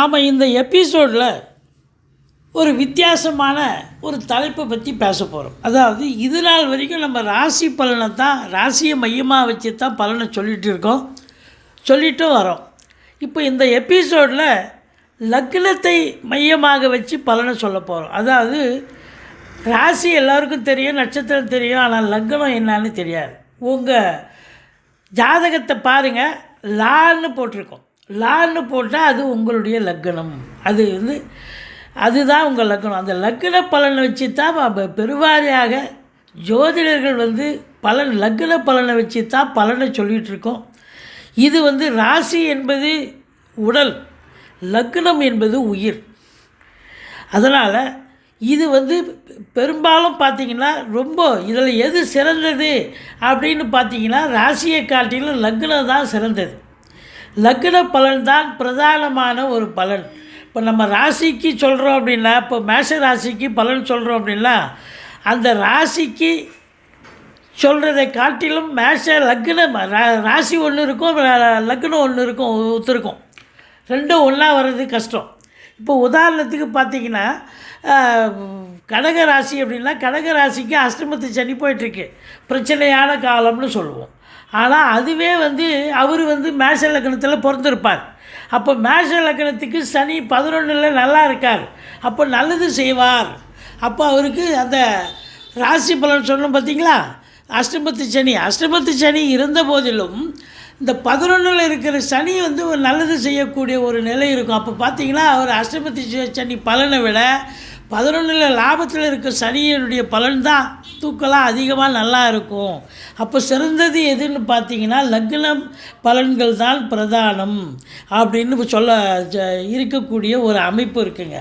நாம் இந்த எபிசோடில் ஒரு வித்தியாசமான ஒரு தலைப்பை பற்றி பேச போகிறோம் அதாவது இது நாள் வரைக்கும் நம்ம ராசி பலனை தான் ராசியை மையமாக வச்சு தான் பலனை சொல்லிகிட்டு இருக்கோம். சொல்லிட்டும் வரோம். இப்போ இந்த எபிசோடில் லக்னத்தை மையமாக வச்சு பலனை சொல்ல போகிறோம் அதாவது ராசி எல்லாருக்கும் தெரியும் நட்சத்திரம் தெரியும் ஆனால் லக்னம் என்னன்னு தெரியாது. உங்கள் ஜாதகத்தை பாருங்கள் லான்னு போட்டிருக்கோம். லான்னு போட்டால் அது உங்களுடைய லக்னம் அது வந்து அதுதான் உங்கள் லக்னம் அந்த லக்ன பலனை வச்சு தான் பெருவாரியாக ஜோதிடர்கள் வந்து பலன் லக்ன பலனை வச்சு தான் பலனை சொல்லிகிட்ருக்கோம் இது வந்து ராசி என்பது உடல் லக்னம் என்பது உயிர். அதனால் இது வந்து பெரும்பாலும் பார்த்தீங்கன்னா ரொம்ப இதில் எது சிறந்தது அப்படின்னு பார்த்தீங்கன்னா ராசியை காட்டிலும் லக்னம் தான் சிறந்தது. லக்ன பலன் தான் பிரதானமான ஒரு பலன். இப்போ நம்ம ராசிக்கு சொல்கிறோம் அப்படின்னா இப்போ மேஷ ராசிக்கு பலன் சொல்கிறோம் அப்படின்னா அந்த ராசிக்கு சொல்கிறதை காட்டிலும் மேஷ லக்னம் ரா- ராசி ஒன்று இருக்கும் லக்னம் ஒன்று இருக்கும் ஒத்துருக்கும். ரெண்டும் ஒன்றா வர்றது கஷ்டம். இப்போ உதாரணத்துக்கு பார்த்தீங்கன்னா கடக ராசி அப்படின்னா கடக ராசிக்கு அஷ்டமத்து சனி போயிட்டுருக்கு பிரச்சனையான காலம்னு சொல்லுவோம். ஆனால் அதுவே வந்து அவர் வந்து மேஷ லக்னத்தில் பிறந்திருப்பார். அப்போ மேஷ லக்னத்துக்கு சனி பதினொன்றில் நல்லா இருக்கார். அப்போ நல்லது செய்வார். அப்போ அவருக்கு அந்த ராசி பலன் சொன்னோம் பார்த்தீங்களா? அஷ்டமத்து சனி. அஷ்டமத்து சனி இருந்த போதிலும் இந்த பதினொன்றில் இருக்கிற சனி வந்து ஒரு நல்லது செய்யக்கூடிய ஒரு நிலை இருக்கும். அப்போ பார்த்தீங்கன்னா அவர் அஷ்டமத்து சனி பலனை விட பதினொன்றில் லாபத்தில் இருக்க சனியினுடைய பலன்தான் தூக்கலாம் அதிகமாக நல்லா இருக்கும். அப்போ சிறந்தது எதுன்னு பார்த்தீங்கன்னா லக்னம் பலன்கள் தான் பிரதானம் அப்படின்னு சொல்ல ஜ- இருக்கக்கூடிய ஒரு அமைப்பு இருக்குங்க.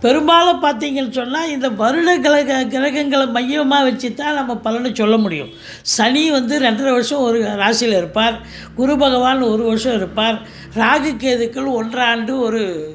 பெரும்பாலும் பார்த்தீங்கன்னு சொன்னால் இந்த வருட கிரக கிரகங்களை மையமாக வச்சு தான் நம்ம பலனை சொல்ல முடியும். சனி வந்து ரெண்டரை வருஷம் ஒரு ராசியில் இருப்பார். குரு பகவான் ஒரு வருஷம் இருப்பார். ராகு கேதுக்கள் ஒன்றாண்டு ஒரு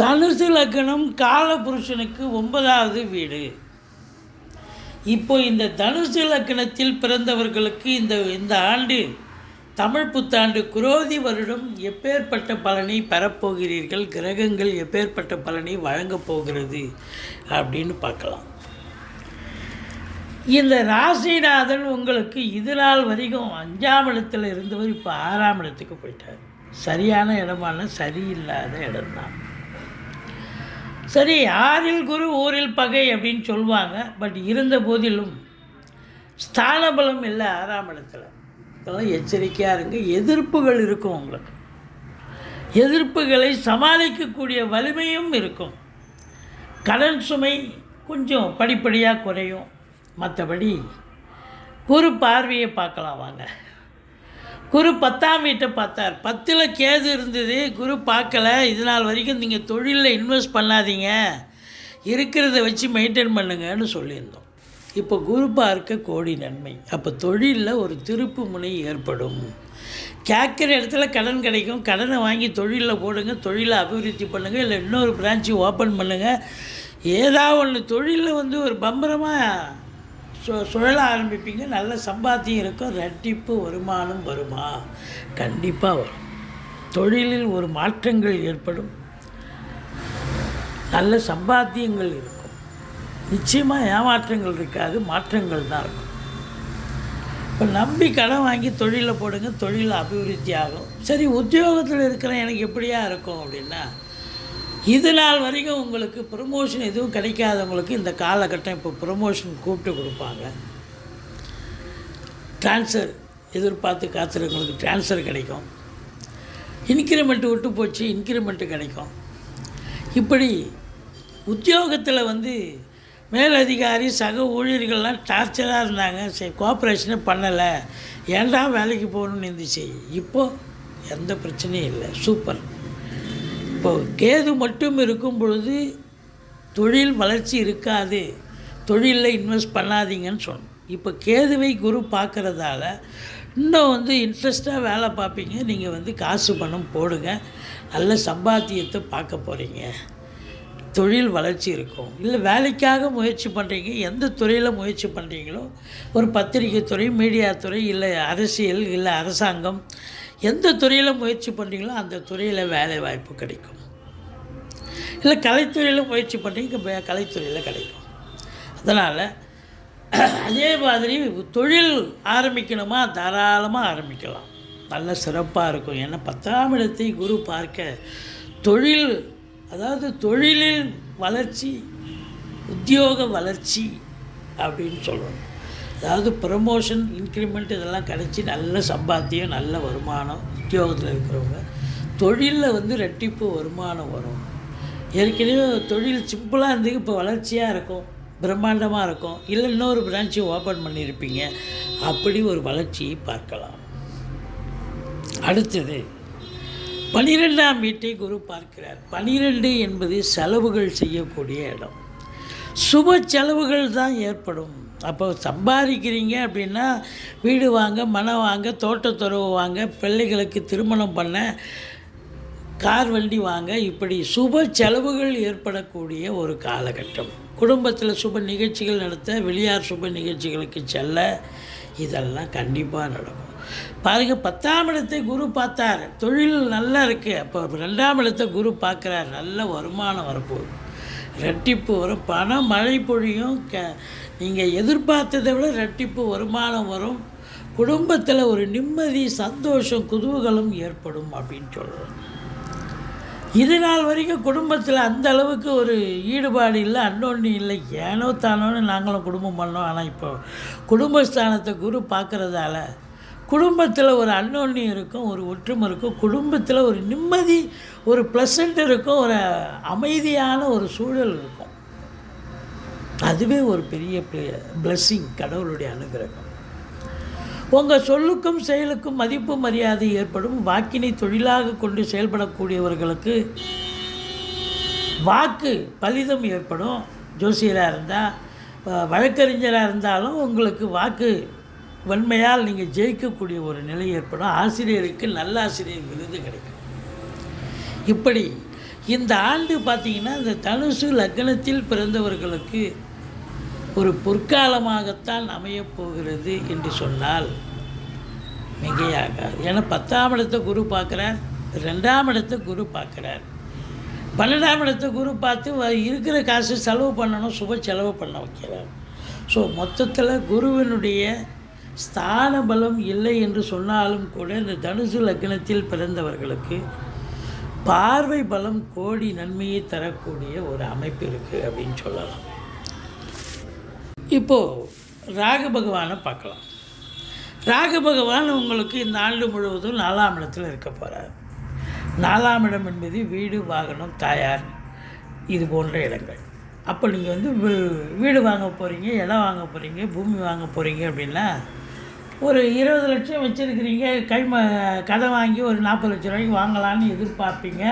தனுசு லக்னம் காலபுருஷனுக்கு ஒன்பதாவது வீடு. இப்போ இந்த தனுசு லக்னத்தில் பிறந்தவர்களுக்கு இந்த இந்த ஆண்டு தமிழ் புத்தாண்டு குரோதி வருடம் எப்பேற்பட்ட பலனை பெறப்போகிறீர்கள்? கிரகங்கள் எப்பேற்பட்ட பலனை வழங்கப் போகிறது? அப்படின்னு பார்க்கலாம். இந்த ராசிநாதன் உங்களுக்கு இது நாள் வரைக்கும் அஞ்சாம் இடத்துல இருந்தவர் இப்போ ஆறாம் இடத்துக்கு போயிட்டார். சரியான இடமான சரியில்லாத இடம்தான். சரி ஆறில் குரு ஊரில் பகை அப்படின்னு சொல்லுவாங்க. பட் இருந்த போதிலும் ஸ்தானபலம் இல்லை ஆறாம் இடத்துல. இதெல்லாம் எச்சரிக்கையாக இருங்க. எதிர்ப்புகள் இருக்கும் உங்களுக்கு. எதிர்ப்புகளை சமாளிக்கக்கூடிய வலிமையும் இருக்கும். கடன் சுமை கொஞ்சம் படிப்படியாக குறையும். மற்றபடி குரு பார்வையை பார்க்கலாம் வாங்க. குரு பத்தாம் வீட்டை பார்த்தார். பத்தில் கேது இருந்தது. குரு பார்க்கல. இது நாள் வரைக்கும் நீங்கள் தொழிலில் இன்வெஸ்ட் பண்ணாதீங்க. இருக்கிறத வச்சு மெயின்டைன் பண்ணுங்கன்னு சொல்லியிருந்தோம். இப்போ குரு பார்க்க கோடி நன்மை. அப்போ தொழிலில் ஒரு திருப்பு முனை ஏற்படும். கேட்குற இடத்துல கடன் கிடைக்கும். கடனை வாங்கி தொழிலில் போடுங்க. தொழிலை அபிவிருத்தி பண்ணுங்கள் இல்லை இன்னொரு பிரான்ச்சு ஓப்பன் பண்ணுங்கள் ஏதாவது ஒன்று தொழிலில் வந்து ஒரு பம்பரமாக சு சுழல ஆரம்பிப்பீங்க. நல்ல சம்பாத்தியம் இருக்கும். ரெட்டிப்பு வருமானம் வருமா? கண்டிப்பாக வரும். தொழிலில் ஒரு மாற்றங்கள் ஏற்படும். நல்ல சம்பாத்தியங்கள் இருக்கும். நிச்சயமாக ஏமாற்றங்கள் இருக்காது. மாற்றங்கள் தான் இருக்கும். இப்போ நம்பி கடன் வாங்கி தொழிலில் போடுங்க. தொழில் அபிவிருத்தி ஆகும். சரி உத்தியோகத்தில் இருக்கிற எனக்கு எப்படியா இருக்கும் அப்படின்னா இது நாள் வரைக்கும் உங்களுக்கு ப்ரமோஷன் எதுவும் கிடைக்காதவங்களுக்கு இந்த காலகட்டம் இப்போ ப்ரமோஷன் கூப்பிட்டு கொடுப்பாங்க. ட்ரான்ஸ்ஃபர் எதிர்பார்த்து காத்திருக்கவங்களுக்கு ட்ரான்ஸ்ஃபர் கிடைக்கும். இன்க்ரிமெண்ட் விட்டு போச்சு இன்க்ரிமெண்ட்டு கிடைக்கும். இப்படி உத்தியோகத்தில் வந்து மேலதிகாரி சக ஊழியர்கள்லாம் டார்ச்சராக இருந்தாங்க. சரி கோஆப்ரேஷனே பண்ணலை. ஏன்டா வேலைக்கு போகணும்னு இருந்துச்சு? இப்போது எந்த பிரச்சனையும் இல்லை. சூப்பர் இப்போ கேது மட்டும் இருக்கும் பொழுது தொழில் வளர்ச்சி இருக்காது. தொழிலில் இன்வெஸ்ட் பண்ணாதீங்கன்னு சொன்னோம். இப்போ கேதுவை குரு பார்க்குறதால இன்னும் வந்து இன்ட்ரெஸ்ட்டாக வேலை பார்ப்பீங்க. நீங்கள் வந்து காசு பணம் போடுங்க. நல்ல சம்பாத்தியத்தை பார்க்க போகிறீங்க தொழில் வளர்ச்சி இருக்கும். இல்லை வேலைக்காக முயற்சி பண்ணுறீங்க எந்த துறையில் முயற்சி பண்ணுறீங்களோ ஒரு பத்திரிகை துறை மீடியா துறை இல்லை அரசியல் இல்லை அரசாங்கம் எந்த துறையில் முயற்சி பண்ணுறீங்களோ அந்த துறையில் வேலை வாய்ப்பு கிடைக்கும். இல்லை கலைத்துறையில் முயற்சி பண்ணுறீங்க கலைத்துறையில் கிடைக்கும். அதனால் அதே மாதிரி தொழில் ஆரம்பிக்கணுமா? தாராளமாக ஆரம்பிக்கலாம். நல்ல சிறப்பாக இருக்கும். ஏன்னா பத்தாம் இடத்தை குரு பார்க்க தொழில் அதாவது தொழிலில் வளர்ச்சி உத்தியோக வளர்ச்சி அப்படின்னு சொல்லணும் அதாவது ப்ரமோஷன் இன்க்ரிமெண்ட் இதெல்லாம் கிடச்சி நல்ல சம்பாத்தியம் நல்ல வருமானம் உத்தியோகத்தில் இருக்கிறவங்க. தொழிலில் வந்து ரெட்டிப்பு வருமானம் வரும். ஏற்கனவே தொழில் சிம்பிளாக இருந்தது இப்போ வளர்ச்சியாக இருக்கும் பிரம்மாண்டமாக இருக்கும். இல்லை இன்னொரு பிரான்ச்சு ஓப்பன் பண்ணியிருப்பீங்க அப்படி ஒரு வளர்ச்சியை பார்க்கலாம். அடுத்தது பனிரெண்டாம் வீட்டை குரு பார்க்கிறார். பனிரெண்டு என்பது செலவுகள் செய்யக்கூடிய இடம். சுப செலவுகள் தான் ஏற்படும். அப்போ சம்பாதிக்கிறீங்க அப்படின்னா வீடு வாங்க மனம் வாங்க தோட்டத்துறவு வாங்க பிள்ளைகளுக்கு திருமணம் பண்ண கார் வண்டி வாங்க இப்படி சுப செலவுகள் ஏற்படக்கூடிய ஒரு காலகட்டம். குடும்பத்தில் சுப நிகழ்ச்சிகள் நடத்த வெளியார் சுப நிகழ்ச்சிகளுக்கு செல்ல இதெல்லாம் கண்டிப்பாக நடக்கும். பாருங்கள் பத்தாம் இடத்தை குரு பார்த்தார். தொழில் நல்லா இருக்குது அப்போ ரெண்டாம் இடத்தை குரு பார்க்குறார். நல்ல வருமானம் வரப்போகுது. ரெட்டிப்பு வரும். பணம் மழை பொழியும் க நீங்கள் எதிர்பார்த்ததை விட ரெட்டிப்பு வருமானம் வரும். குடும்பத்தில் ஒரு நிம்மதி சந்தோஷம் குதூகலம் ஏற்படும் அப்படின்னு சொல்கிறோம் இது நாள் வரைக்கும் குடும்பத்தில் அந்த அளவுக்கு ஒரு ஈடுபாடு இல்லை அன்னொன்று இல்லை ஏனோ தானோன்னு நாங்களும் குடும்பம் பண்ணோம். ஆனால் இப்போ குடும்பஸ்தானத்தை குரு பார்க்குறதால குடும்பத்தில் ஒரு அன்னொன்னு இருக்கும் ஒரு ஒற்றுமை இருக்கும் குடும்பத்தில் ஒரு நிம்மதி ஒரு ப்ளசண்ட் இருக்கும் ஒரு அமைதியான ஒரு சூழல் இருக்கும். அதுவே ஒரு பெரிய பிளஸ்ஸிங் கடவுளுடைய அனுகிரகம். உங்கள் சொல்லுக்கும் செயலுக்கும் மதிப்பு மரியாதை ஏற்படும். வாக்கினை தொழிலாக கொண்டு செயல்படக்கூடியவர்களுக்கு வாக்கு பலிதம் ஏற்படும். ஜோசியராக இருந்தால் வழக்கறிஞராக இருந்தாலும் உங்களுக்கு வாக்கு வன்மையால் நீங்கள் ஜெயிக்கக்கூடிய ஒரு நிலை ஏற்படும். ஆசிரியருக்கு நல்ல ஆசிரியர் விருது கிடைக்கும். இப்படி இந்த ஆண்டு பார்த்தீங்கன்னா இந்த தனுசு லக்னத்தில் பிறந்தவர்களுக்கு ஒரு பொற்காலமாகத்தான் அமையப் போகிறது என்று சொன்னால் மிகையாகாது. ஏன்னா பத்தாம் இடத்தை குரு பார்க்குறார் ரெண்டாம் இடத்தை குரு பார்க்குறார். பன்னெண்டாம் இடத்தை குரு பார்த்து இருக்கிற காசு செலவு பண்ணணும் சுப செலவு பண்ண வைக்கிறார். ஸோ மொத்தத்தில் குருவினுடைய ஸ்தான பலம் இல்லை என்று சொன்னாலும் கூட இந்த தனுசு லக்னத்தில் பிறந்தவர்களுக்கு பார்வை பலம் கோடி நன்மையை தரக்கூடிய ஒரு அமைப்பு இருக்குது அப்படின்னு சொல்லலாம். இப்போது ராகு பகவானை பார்க்கலாம். ராகு பகவான் உங்களுக்கு இந்த ஆண்டு முழுவதும் நாலாம் இடத்தில் இருக்க போகிறார் நாலாம் இடம் என்பது வீடு வாகனம் தாயார் இது போன்ற இடங்கள். அப்போ நீங்கள் வந்து வீ- வீடு வாங்க போகிறீங்க இடம் வாங்க போகிறீங்க பூமி வாங்க போகிறீங்க அப்படின்னா ஒரு இருபது லட்சம் வச்சுருக்கிறீங்க. கைம கதை வாங்கி ஒரு நாற்பது லட்ச ரூபாய்க்கு வாங்கலான்னு எதிர்பார்ப்பீங்க.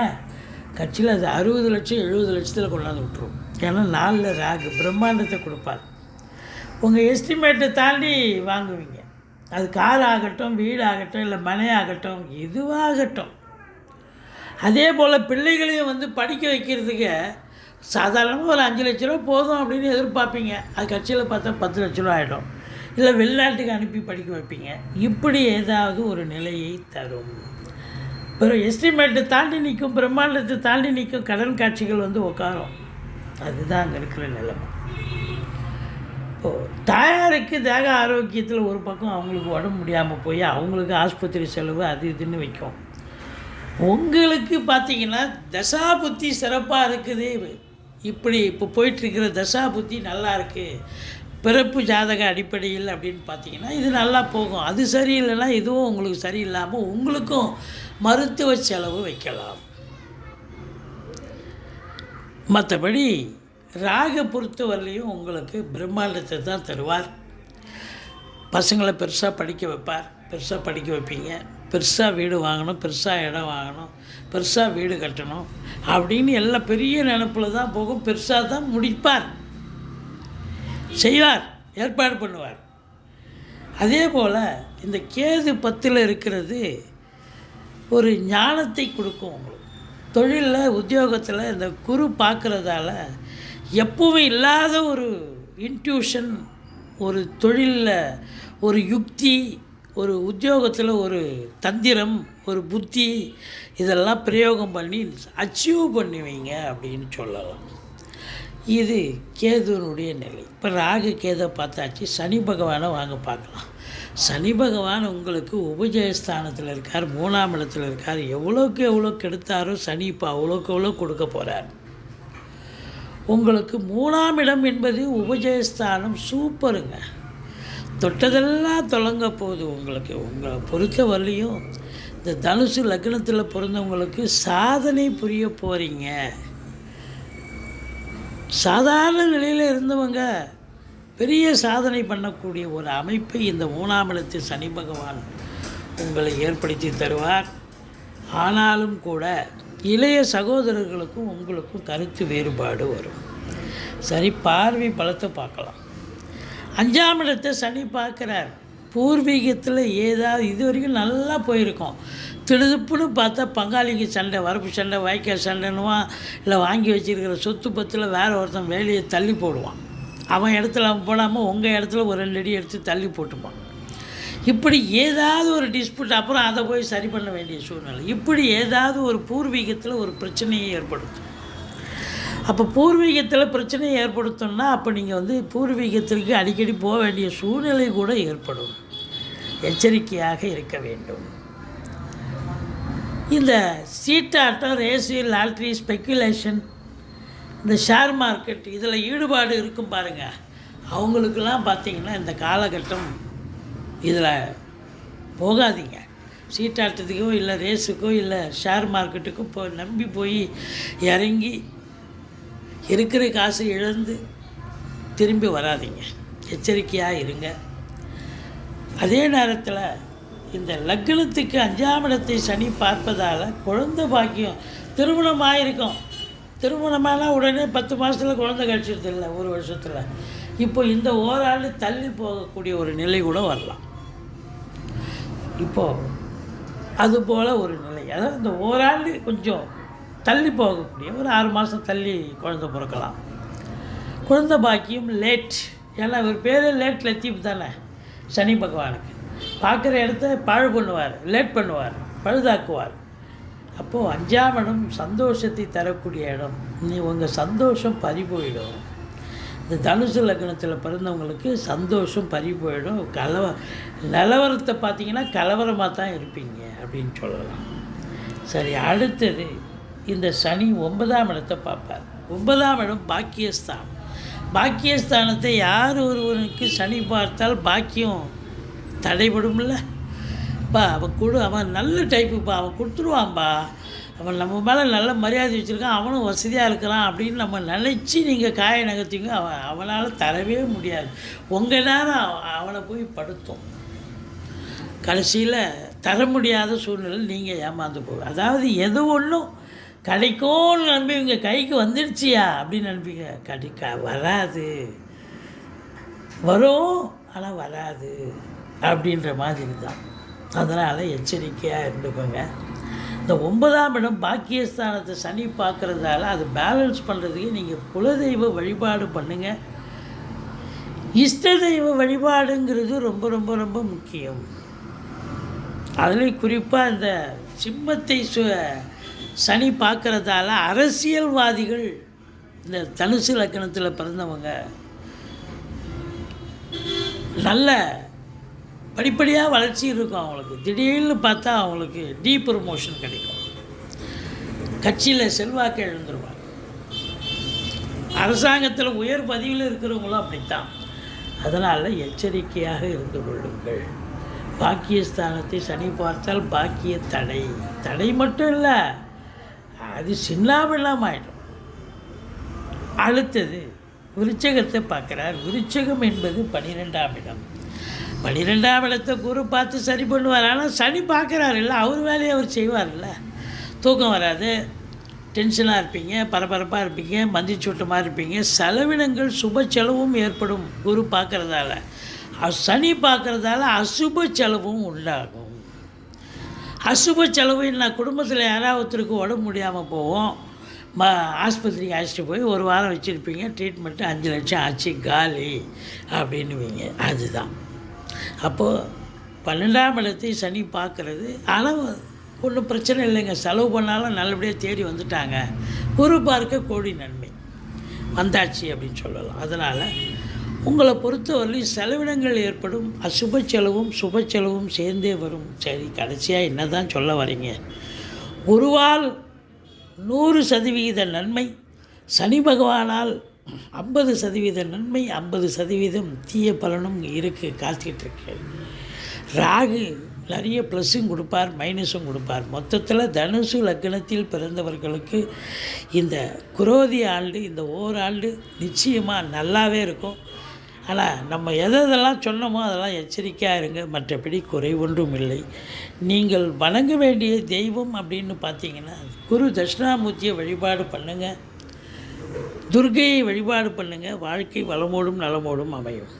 கட்சியில் அது அறுபது லட்சம் எழுபது லட்சத்தில் கொண்டாந்து விட்ருவோம் ஏன்னா நாலில் ராகு பிரம்மாண்டத்தை கொடுப்பார். உங்கள் எஸ்டிமேட்டை தாண்டி வாங்குவீங்க. அது கார் ஆகட்டும் வீடு ஆகட்டும் இல்லை மனை ஆகட்டும் எதுவாகட்டும். அதே போல் பிள்ளைகளையும் வந்து படிக்க வைக்கிறதுக்கு சாதாரணமாக ஒரு அஞ்சு லட்ச ரூபா போதும் அப்படின்னு எதிர்பார்ப்பீங்க. அது கட்சியில் பார்த்தா பத்து லட்ச ரூபா ஆகிடும் இல்லை வெளிநாட்டுக்கு அனுப்பி படிக்க வைப்பீங்க. இப்படி ஏதாவது ஒரு நிலையை தரும். பிறகு எஸ்டிமேட்டை தாண்டி நிற்கும் பிரம்மாண்டத்தை தாண்டி நிற்கும் கடன் காட்சிகள் வந்து உட்காரும் அதுதான் அங்கே இருக்கிற நிலைமை. இப்போது தாயாருக்கு தேக ஆரோக்கியத்தில் ஒரு பக்கம் அவங்களுக்கு உடம்பு முடியாமல் போய் அவங்களுக்கு ஆஸ்பத்திரி செலவு அது இதுன்னு வைக்கும். உங்களுக்கு பார்த்தீங்கன்னா தசா புத்தி சிறப்பாக இருக்குது. இப்படி இப்போ போயிட்டுருக்கிற தசா புத்தி நல்லா இருக்குது பிறப்பு ஜாதக அடிப்படையில் அப்படின்னு பார்த்தீங்கன்னா இது நல்லா போகும். அது சரியில்லைன்னா இதுவும் உங்களுக்கு சரியில்லாமல் உங்களுக்கும் மருத்துவ செலவு வைக்கலாம். மற்றபடி ராக பொறுத்தவரையிலையும் உங்களுக்கு பிரம்மாண்டத்தை தான் தருவார். பசங்களை பெருசாக படிக்க வைப்பார். பெருசாக படிக்க வைப்பீங்க. பெருசாக வீடு வாங்கணும். பெருசாக இடம் வாங்கணும். பெருசாக வீடு கட்டணும். அப்படின்னு எல்லாம் பெரிய நினப்பில் தான் போகும். பெருசாக தான் முடிப்பார். செய்வார் ஏற்பாடு பண்ணுவார். அதே போல் இந்த கேது பத்தில் இருக்கிறது ஒரு ஞானத்தை கொடுக்கும் உங்களுக்கு. தொழிலில் உத்தியோகத்தில் இந்த குரு பார்க்குறதால எப்பவும் இல்லாத ஒரு இன்ட்யூஷன் ஒரு தொழிலில் ஒரு யுக்தி ஒரு உத்தியோகத்தில் ஒரு தந்திரம் ஒரு புத்தி இதெல்லாம் பிரயோகம் பண்ணி அச்சீவ் பண்ணுவீங்க அப்படின்னு சொல்லலாம். இது கேதுனுடைய நிலை. இப்போ ராகு கேதை பார்த்தாச்சு சனி பகவானை வாங்க பார்க்கலாம். சனி பகவான் உங்களுக்கு உபஜயஸ்தானத்தில் இருக்கார் மூணாம் இடத்துல இருக்கார். எவ்வளோக்கு எவ்வளோ கெடுத்தாரோ சனி இப்போ அவ்வளோக்கு எவ்வளோ கொடுக்க போகிறார் உங்களுக்கு மூணாம் இடம் என்பது உபஜயஸ்தானம் சூப்பருங்க. தொட்டதெல்லாம் தொடங்க போகுது உங்களுக்கு. உங்களை பொறுத்த வரலையும் இந்த தனுசு லக்னத்தில் பிறந்தவங்களுக்கு சாதனை புரிய போகிறீங்க சாதாரண நிலையில் இருந்தவங்க பெரிய சாதனை பண்ணக்கூடிய ஒரு அமைப்பை இந்த மூணாம் இடத்து சனி பகவான் உங்களை ஏற்படுத்தி தருவார். ஆனாலும் கூட இளைய சகோதரர்களுக்கும் உங்களுக்கும் கருத்து வேறுபாடு வரும். சரி பார்வை பலத்தை பார்க்கலாம். அஞ்சாம் இடத்தை சனி பார்க்குறார். பூர்வீகத்தில் ஏதாவது இது வரைக்கும் நல்லா போயிருக்கோம். திடுதுப்புன்னு பார்த்தா பங்காளிக்கு சண்டை வரப்பு சண்டை வாய்க்கால் சண்டைன்னுவான் இல்லை வாங்கி வச்சிருக்கிற சொத்து பத்தில் வேறு ஒருத்தன் வேலையை தள்ளி போடுவான். அவன் இடத்துல அவன் போடாமல் உங்கள் இடத்துல ஒரு ரெண்டு அடி எடுத்து தள்ளி போட்டுப்பான். இப்படி ஏதாவது ஒரு டிஸ்பியூட் அப்புறம் அதை போய் சரி பண்ண வேண்டிய சூழ்நிலை. இப்படி ஏதாவது ஒரு பூர்வீகத்தில் ஒரு பிரச்சனையை ஏற்படுத்தும். அப்போ பூர்வீகத்தில் பிரச்சனையை ஏற்படுத்தணும்னா அப்போ நீங்கள் வந்து பூர்வீகத்திற்கு அடிக்கடி போக வேண்டிய சூழ்நிலை கூட ஏற்படும். எச்சரிக்கையாக இருக்க வேண்டும். இந்த சீட்டாட்டம் ரேஸு லாட்ரி ஸ்பெக்குலேஷன் இந்த ஷேர் மார்க்கெட் இதில் ஈடுபாடு இருக்கும் பாருங்கள் அவங்களுக்கெல்லாம் பார்த்தீங்கன்னா இந்த காலகட்டம் இதில் போகாதீங்க. சீட்டாட்டத்துக்கோ இல்லை ரேஸுக்கோ இல்லை ஷேர் மார்க்கெட்டுக்கோ போ நம்பி போய் இறங்கி இருக்கிற காசு இழந்து திரும்பி வராதீங்க. எச்சரிக்கையாக இருங்க. அதே நேரத்தில் இந்த லக்னத்துக்கு அஞ்சாம் இடத்தை சனி பார்ப்பதால் குழந்தை பாக்கியம் திருமணம் ஆயிருக்கும் திருமணமானா உடனே பத்து மாதத்தில் குழந்தை கழிச்சிருது இல்லை ஒரு வருஷத்தில். இப்போ இந்த ஓராண்டு தள்ளி போகக்கூடிய ஒரு நிலை கூட வரலாம். இப்போது அதுபோல் ஒரு நிலை. அதாவது இந்த ஓராண்டு கொஞ்சம் தள்ளி போகக்கூடிய ஒரு ஆறு மாதம் தள்ளி குழந்தை பிறக்கலாம். குழந்த பாக்கியம் லேட் ஏன்னா இவர் பேர் லேட் லத்தீப் தானே? சனி பகவானுக்கு. பார்க்குற இடத்த பாழ் பண்ணுவார் லேட் பண்ணுவார் பழுதாக்குவார். அப்போது அஞ்சாம் இடம் சந்தோஷத்தை தரக்கூடிய இடம். நீ உங்கள் சந்தோஷம் பறி போயிடும். இந்த தனுசு லக்னத்தில் பிறந்தவங்களுக்கு சந்தோஷம் பறி போயிடும். கலவ நிலவரத்தை பார்த்தீங்கன்னா கலவரமாக தான் இருப்பீங்க அப்படின்னு சொல்லலாம். சரி அடுத்தது. இந்த சனி ஒன்பதாம் இடத்தை பார்ப்பார். ஒன்பதாம் இடம் பாக்கியஸ்தானம். பாக்கியஸ்தானத்தை யார் ஒருவனுக்கு சனி பார்த்தால் பாக்கியம் தடைபடும்ல? பா அவன் கொடு அவன் நல்ல டைப்புப்பா அவன் கொடுத்துருவான்பா அவன் நம்ம மேலே நல்ல மரியாதை வச்சுருக்கான் அவனும் வசதியாக இருக்கிறான் அப்படின்னு நம்ம நினச்சி நீங்கள் காய நகர்த்திங்க அவன் அவனால் தரவே முடியாது. உங்கள் நேரம் அவ- அவனை போய் படுத்தும். கடைசியில் தர முடியாத சூழ்நிலை நீங்கள் ஏமாந்து போகும் அதாவது எது ஒன்றும் கிடைக்கும்னு நம்பி இவங்க கைக்கு வந்துடுச்சியா அப்படின்னு நம்பிங்க கிடைக்க வராது. வரும் ஆனால் வராது. அப்படின்ற மாதிரி தான் அதனால் எச்சரிக்கையாக இருந்துக்கோங்க. இந்த ஒன்பதாம் இடம் பாக்கியஸ்தானத்தை சனி பார்க்குறதால அது பேலன்ஸ் பண்ணுறதுக்கு நீங்கள் குலதெய்வ வழிபாடு பண்ணுங்கள் இஷ்ட தெய்வ வழிபாடுங்கிறது ரொம்ப ரொம்ப ரொம்ப முக்கியம். அதுலேயும் குறிப்பாக இந்த சிம்மத்தை சு சனி பார்க்குறதால அரசியல்வாதிகள் இந்த தனுசு லக்கணத்தில் பிறந்தவங்க. நல்ல படிப்படியாக வளர்ச்சி இருக்கும் அவங்களுக்கு. திடீர்னு பார்த்தா அவங்களுக்கு டீ ப்ரொமோஷன் கிடைக்கும். கட்சியில் செல்வாக்கு எழுந்துருவாங்க அரசாங்கத்தில் உயர் பதவியில் இருக்கிறவங்களும் அப்படித்தான். அதனால் எச்சரிக்கையாக இருந்து கொள்ளுங்கள். பாக்கியஸ்தானத்தை சனி பார்த்தால் பாக்கிய தடை. தடை மட்டும் இல்லை அது சின்னாபில்லாம் ஆயிடும். அடுத்தது விருச்சகத்தை பார்க்குறார். விருச்சகம் என்பது பனிரெண்டாம் இடம். பனிரெண்டாம் இடத்தை குரு பார்த்து சரி பண்ணுவார். ஆனால் சனி பார்க்குறாரு இல்லை அவர் வேலையை அவர் செய்வார்ல தூக்கம் வராது டென்ஷனாக இருப்பீங்க பரபரப்பாக இருப்பீங்க மந்திச்சூட்டமாக இருப்பீங்க செலவினங்கள் சுப செலவும் ஏற்படும் குரு பார்க்குறதால. சனி பார்க்குறதால அசுப செலவும் உண்டாகும். அசுப செலவு நான் குடும்பத்தில் யாராவது உடம்பு முடியாமல் போவோம். ம ஆஸ்பத்திரிக்கு அழைச்சிட்டு போய் ஒரு வாரம் வச்சுருப்பீங்க. ட்ரீட்மெண்ட்டு அஞ்சு லட்சம் ஆச்சு காலி. அப்படின்னுவீங்க. அதுதான். அப்போது பன்னெண்டாம் இடத்தை சனி பார்க்குறது. ஆனால் ஒன்றும் பிரச்சனை இல்லைங்க. செலவு பண்ணாலும் நல்லபடியாக தேடி வந்துட்டாங்க. குரு பார்க்க கோடி நன்மை. வந்தாச்சு அப்படின்னு சொல்லலாம். அதனால் உங்களை பொறுத்தவரையிலும் செலவினங்கள் ஏற்படும் அசுப செலவும் சுப செலவும் சேர்ந்தே வரும். சரி கடைசியாக என்ன தான் சொல்ல வரீங்க? குருவால் நூறு சதவிகித நன்மை சனி பகவானால் ஐம்பது சதவீத நன்மை ஐம்பது சதவீதம் தீய பலனும் இருக்குது காத்துக்கிட்டு ராகு நிறைய ப்ளஸ்ஸும் கொடுப்பார் மைனஸும் கொடுப்பார். மொத்தத்தில் தனுசு லக்னத்தில் பிறந்தவர்களுக்கு இந்த குரோதி ஆண்டு இந்த ஓராண்டு நிச்சயமாக நல்லாவே இருக்கும். ஆனால் நம்ம எதை எதெல்லாம் சொன்னோமோ அதெல்லாம் எச்சரிக்கையாக இருங்க. மற்றபடி குறை ஒன்றும் இல்லை நீங்கள் வணங்க வேண்டிய தெய்வம் அப்படின்னு பார்த்தீங்கன்னா குரு தட்சிணாமூர்த்தியை வழிபாடு பண்ணுங்கள் துர்கையை வழிபாடு பண்ணுங்கள் வாழ்க்கை வளமோடும் நலமோடும் அமையும்.